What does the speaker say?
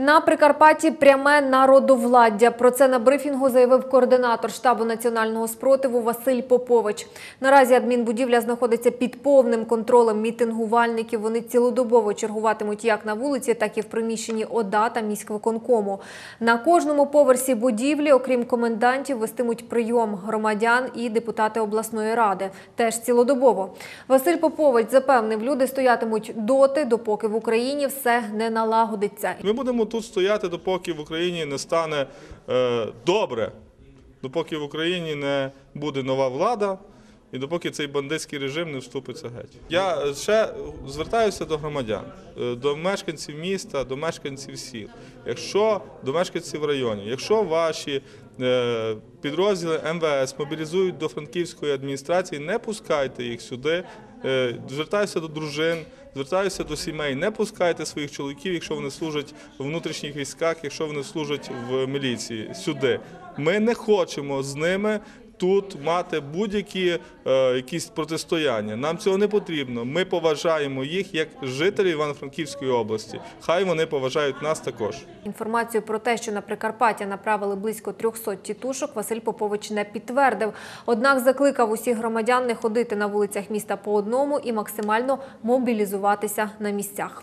На Прикарпатті пряме народовладдя. Про це на брифінгу заявив координатор штабу національного спротиву Василь Попович. Наразі адмінбудівля знаходиться під повним контролем мітингувальників. Вони цілодобово чергуватимуть як на вулиці, так і в приміщенні ОДА та міськвиконкому. На кожному поверсі будівлі, окрім комендантів, вестимуть прийом громадян і депутати обласної ради. Теж цілодобово. Василь Попович запевнив, люди стоятимуть доти, допоки в Україні все не налагодиться. Ми будемо тут стояти, допоки в Україні не стане е, добре, допоки в Україні не буде нова влада і допоки цей бандитський режим не вступиться геть. Я ще звертаюся до громадян, е, до мешканців міста, до мешканців сіл. Якщо до мешканців районів, якщо ваші е, підрозділи МВС мобілізують до франківської адміністрації, не пускайте їх сюди. Е, Звертаюся до дружин, звертаюся до сімей. Не пускайте своїх чоловіків, якщо вони служать в внутрішніх військах, якщо вони служать в міліції сюди. Ми не хочемо з ними. Тут мати будь-які е, якісь протистояння. Нам цього не потрібно. Ми поважаємо їх як жителів Івано-Франківської області. Хай вони поважають нас також. Інформацію про те, що на Прикарпаття направили близько 300 тітушок, Василь Попович не підтвердив. Однак закликав усіх громадян не ходити на вулицях міста по одному і максимально мобілізуватися на місцях.